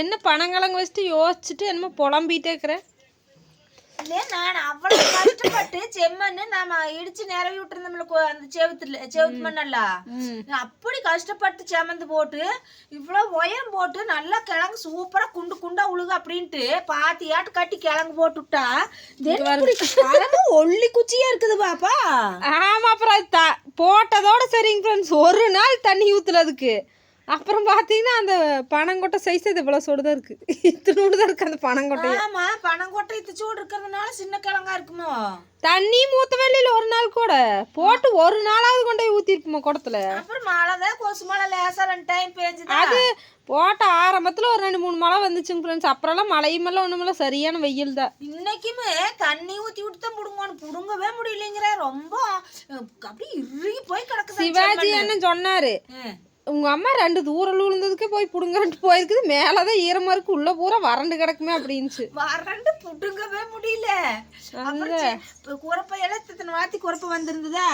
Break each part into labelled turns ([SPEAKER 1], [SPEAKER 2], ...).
[SPEAKER 1] என்ன பனங்கிழங்கு வச்சுட்டு யோசிச்சுட்டு என்னமோ புலம்பிட்டே இருக்கிற.
[SPEAKER 2] இல்லையே நான் அவ்வளவு கஷ்டப்பட்டு செம்மண்ணு நாம இடிச்சு நிரவி விட்டுருந்தோம்ல அந்த செவுத்துல செவுத்து மண்ணெல்லாம். நான் அப்படி கஷ்டப்பட்டு செமந்து போட்டு இவ்வளவு உயரம் போட்டு நல்லா கிழங்கு சூப்பரா குண்டு குண்டா உழுகு அப்படின்ட்டு பாத்தியாட்டு கட்டி கிழங்கு போட்டு விட்டா கிழங்கு ஒல்லி குச்சியா இருக்குது பாப்பா.
[SPEAKER 1] ஆமா அப்புறம் போட்டதோட சரிங்க ஃப்ரெண்ட்ஸ் ஒரு நாள் தண்ணி ஊத்துல அதுக்கு. அப்புறம் பார்த்தீங்கன்னா அந்த பனங்கொட்டை சைஸ் இது இவ்வளோ சுடுதான் இருக்கு. இத்தினோடு தான் இருக்கு அந்த பனங்கொட்டை
[SPEAKER 2] ஆமா பனங்கொட்டை இத்து சூடு இருக்கிறதுனால சின்ன கிழங்கா இருக்குமோ?
[SPEAKER 1] தண்ணி மூத்த வேலையில் ஒரு நாள் கூட. போட்டு ஒரு நாளாவது கொண்டு போய் ஊற்றிருக்குமா குடத்துல.
[SPEAKER 2] அப்புறம் மழை தான் கொசு மழை லேசா ரெண்டு டைம் பெஞ்சுதான்
[SPEAKER 1] அது போட்ட ஆரம்பத்தில் ஒரு ரெண்டு மூணு மழை வந்துச்சுங்க ஃப்ரெண்ட்ஸ் அப்புறம்லாம் மழையும் இல்லை ஒன்றும் இல்லை சரியான வெயில் தான்.
[SPEAKER 2] இன்னைக்குமே தண்ணி ஊத்தி விட்டு தான் புடுங்கணும் புடுங்கவே முடியலைங்கிற. ரொம்ப அப்படியே இறுகி போய் கிடக்குது
[SPEAKER 1] சிவாஜி என்ன சொன்னாரு. உங்க அம்மா ரெண்டு தூரல் விழுந்ததுக்கே போய் புடுங்கன்ட்டு போயிருக்குது. மேலதான் ஈரமா இருக்கு உள்ள பூரா வறண்டு கிடக்குமே அப்படின்ச்சு
[SPEAKER 2] வறண்டு புடுங்கவே முடியல. குறப்பையெல்லாம் இத்தனை வாத்தி குறப்பை வந்திருந்ததா?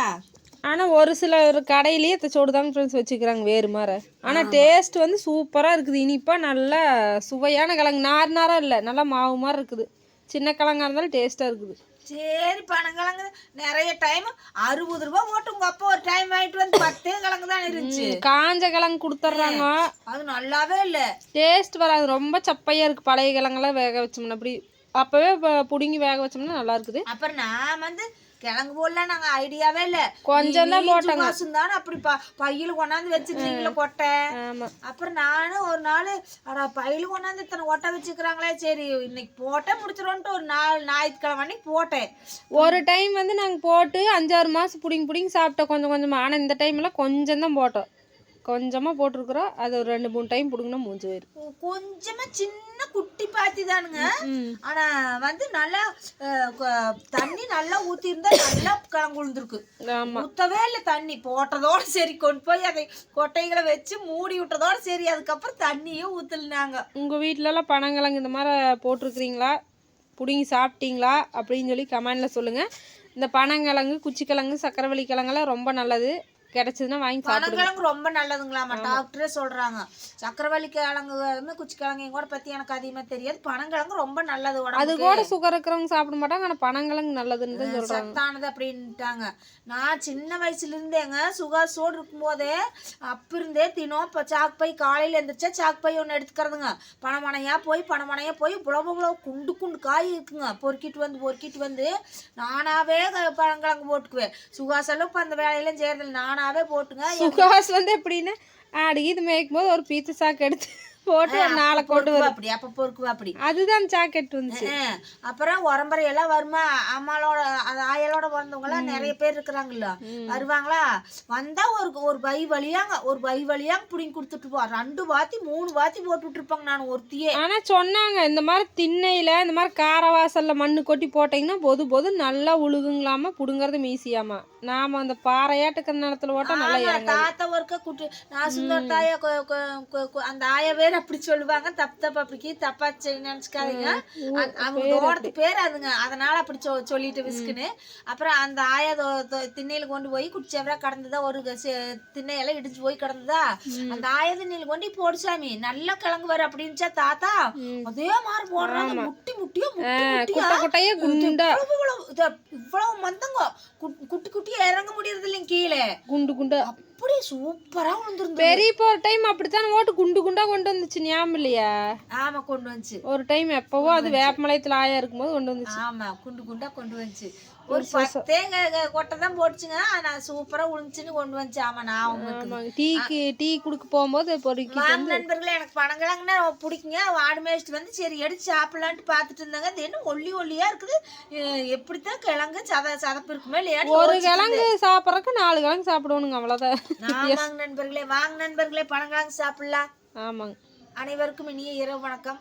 [SPEAKER 1] ஆனா ஒரு சில ஒரு கடையிலேயே தச்சோடு தாங்க ஃப்ரெண்ட்ஸ் வச்சுக்கிறாங்க வேறு மாதிரி ஆனா டேஸ்ட் வந்து சூப்பரா இருக்குது. இனிப்பா நல்லா சுவையான கிழங்கு. நார் நாரா இல்லை நல்லா மாவு மாதிரி இருக்குது. சின்ன கிழங்கா இருந்தாலும் டேஸ்டா இருக்குது.
[SPEAKER 2] சரி பனங்கிழங்கு நிறைய டைம் அறுபது ரூபாய் போட்டு உங்க அப்பா ஒரு டைம் வாங்கிட்டு வந்து பத்தே கிழங்கு தான் இருந்துச்சு
[SPEAKER 1] காஞ்ச கிழங்கு கொடுத்துட்றாங்க.
[SPEAKER 2] அது நல்லாவே இல்ல.
[SPEAKER 1] டேஸ்ட் வராது. ரொம்ப சப்பையா இருக்கு. பழைய கிழங்கெல்லாம் வேக வச்சோம்னா அப்படி. அப்பவே புடுங்கி வேக வச்சோம்னா நல்லா இருக்குது.
[SPEAKER 2] அப்புறம் நான் வந்து கிழங்கு போடலாம் நாங்க ஐடியாவே இல்ல.
[SPEAKER 1] கொஞ்சம் தான் போட்டாங்க.
[SPEAKER 2] தானே அப்படி பையில கொண்டாந்து வச்சிருந்தீங்களா கொட்டை? அப்புறம் நானும் ஒரு நாள் அட பையில கொண்டாந்து இத்தனை கொட்டை வச்சுக்கிறாங்களே சரி இன்னைக்கு போட்டே முடிச்சிடும்ட்டு ஒரு நாள் ஞாயிற்றுக்கிழமை அன்னைக்கு போட்டேன்.
[SPEAKER 1] ஒரு டைம் வந்து நாங்கள் போட்டு அஞ்சாறு மாதம் பிடிங்கி பிடிங்கி சாப்பிட்டோம். கொஞ்சம் கொஞ்சமாக ஆனால் இந்த டைமில் கொஞ்சம் தான் போட்டோம். கொஞ்சமாக போட்டிருக்கிறோம். அது ஒரு ரெண்டு மூணு டைம் பிடுங்கினா மூஞ்சி போயிடும்
[SPEAKER 2] கொ- கொஞ்சமா சின்ன குட்டி பாத்தி தானுங்க. ஆனா வந்து நல்லா தண்ணி நல்லா ஊத்தி இருந்தா நல்லா கிழங்கு விழுந்திருக்கு.
[SPEAKER 1] ஆமாம்
[SPEAKER 2] ஊத்தவே இல்லை தண்ணி. போட்டதோட சரி கொண்டு போய் அதை கொட்டைகளை வச்சு மூடி விட்டதோட சரி அதுக்கப்புறம் தண்ணியும் ஊத்தலினாங்க.
[SPEAKER 1] உங்கள் வீட்டிலலாம் பனங்கிழங்கு இந்த மாதிரி போட்டிருக்கிறீங்களா? பிடுங்கி சாப்பிட்டீங்களா? அப்படின்னு சொல்லி கமெண்டில் சொல்லுங்கள் இந்த பனங்கிழங்கு குச்சிக்கிழங்கு சக்கரவள்ளி கிழங்கெல்லாம் ரொம்ப நல்லது. கிடைச்சதுன்னா வாங்கி
[SPEAKER 2] பனங்கிழங்கு ரொம்ப நல்லதுங்களாமா. டாக்டரே சொல்றாங்க. சக்கரவள்ளி கிழங்கு குச்சி கிழங்கையும் கூட பத்தி எனக்கு அதிகமா தெரியாது. பனங்கிழங்கு ரொம்ப நல்லது
[SPEAKER 1] அது கூட சுகர் இருக்கிறவங்க சாப்பிட மாட்டாங்க ஆனால் பனங்கிழங்கு நல்லதுன்னு தான் சொல்கிறாங்க
[SPEAKER 2] சத்தானது அப்படின்ட்டாங்க. நான் சின்ன வயசுல இருந்தேங்க சுகாசோடு இருக்கும்போதே அப்ப இருந்தே தினம் இப்போ சாக்கு பை காலையில எந்திரிச்சா சாக்கு பை ஒன்று எடுத்துக்கிறதுங்க. பணமனையா போய் பணமனையா போய் புலவு புலவு குண்டு குண்டு காய் இருக்குங்க. பொறுக்கிட்டு வந்து பொறுக்கிட்டு வந்து நானாவே பழங்கிழங்கு போட்டுக்குவேன். சுகாசெல்லாம் இப்போ அந்த வேலையெல்லாம் செய்யறதில்ல. போட்டுங்க
[SPEAKER 1] சுகாஸ் வந்து எப்படின்னா ஆடு இது மேய்க்கும் போது ஒரு பீத்து சாக்கு எடுத்து போட்டு நாளை கொண்டு
[SPEAKER 2] பொறுக்குவா அப்படி அப்போ பொறுக்குவா அப்படி.
[SPEAKER 1] அதுதான் ஜாக்கெட் வந்துச்சு.
[SPEAKER 2] அப்புறம் உரம்பரை எல்லாம் வருமா? அம்மாளோட அந்த ஆயலோட வந்தவங்க எல்லாம் நிறைய பேர் இருக்கிறாங்கல்ல. வருவாங்களா? வந்தா ஒரு ஒரு பை வழியாங்க ஒரு பை வழியாங்க பிடிங்கி கொடுத்துட்டு போ. ரெண்டு வாத்தி மூணு வாத்தி போட்டு விட்டுருப்பாங்க நான் ஒருத்தியே.
[SPEAKER 1] ஆனா சொன்னாங்க இந்த மாதிரி திண்ணையில இந்த மாதிரி காரவாசல்ல மண்ணு கொட்டி போட்டீங்கன்னா பொது பொது நல்லா உழுகுங்களாமா புடுங்கறது ஈஸியாமா நாம அந்த பாறையாட்டுக்கிற நிலத்துல ஓட்டா நல்லா
[SPEAKER 2] தாத்தா ஒருக்க குட்டி நான் சுந்தர் தாயா அந்த ஆயா பேர் அப்படி சொல்லுவாங்க. தப்பு தப்பு அப்படி தப்பா நினைச்சுக்காதீங்க. அவங்க தோட்டத்து பேர் அதுங்க. அதனால அப்படி சொ சொல்லிட்டு விசுக்குன்னு. அப்புறம் அந்த ஆயா திண்ணையில கொண்டு போய் குடிச்சவரா கடந்ததா ஒரு திண்ணையெல்லாம் இடிச்சு போய் கடந்ததா? அந்த ஆயா திண்ணையில கொண்டு போய் போடு சாமி. நல்லா கிழங்கு வர அப்படின்ச்சா தாத்தா? அதே மாதிரி போடுறாங்க. முட்டி முட்டியோ முட்டி முட்டியா?
[SPEAKER 1] குண்டா.
[SPEAKER 2] இவ்வளவு மந்தங்க. குட்- குட்டி குட்டியா இறங்க முடியறது இல்லைங்க கீழே.
[SPEAKER 1] குண்டு குண்டா.
[SPEAKER 2] அப்படியே சூப்பரா விழுந்திருந்து
[SPEAKER 1] பெரிய போற டைம் அப்படித்தான் ஓட்டு குண்டு குண்டா கொண்டு வந்துச்சு ஞாபகம் இல்லையா?
[SPEAKER 2] ஆமா கொண்டு வந்துச்சு.
[SPEAKER 1] ஒரு டைம் எப்பவோ அது வேப்பமலையத்துல ஆயா இருக்கும்போது கொண்டு வந்துச்சு.
[SPEAKER 2] ஆமா குண்டு குண்டா கொண்டு வந்துச்சு. ஒரு க- கொட்டை தான் போட்டுச்சுங்க. ஆனா சூப்பரா விழுந்துச்சுன்னு கொண்டு வந்துச்சு. ஆமா நான்
[SPEAKER 1] டீக்கு டீ குடுக்க போகும்போது பொறுக்கி
[SPEAKER 2] நண்பர்களே எனக்கு பனங்கிழங்குனா பிடிக்குங்க. ஆடு மேய்ச்சிட்டு வந்து சரி எடுத்து சாப்பிடலான்ட்டு பார்த்துட்டு இருந்தாங்க. அது என்ன ஒல்லி ஒல்லியா இருக்குது? எப்படித்தான் கிழங்கு சத சதப்பு இருக்குமே இல்லையா?
[SPEAKER 1] ஒரு கிழங்கு சாப்பிட்றதுக்கு நாலு கிழங்கு சாப்பிடுவோனுங்க அவ்வளோதான்
[SPEAKER 2] ஆமாங்க நண்பர்களே வாங்க நண்பர்களே பனங்கிழங்கு சாப்பிடலாம்.
[SPEAKER 1] ஆமாங்க.
[SPEAKER 2] அனைவருக்கும் இனிய இரவு வணக்கம்.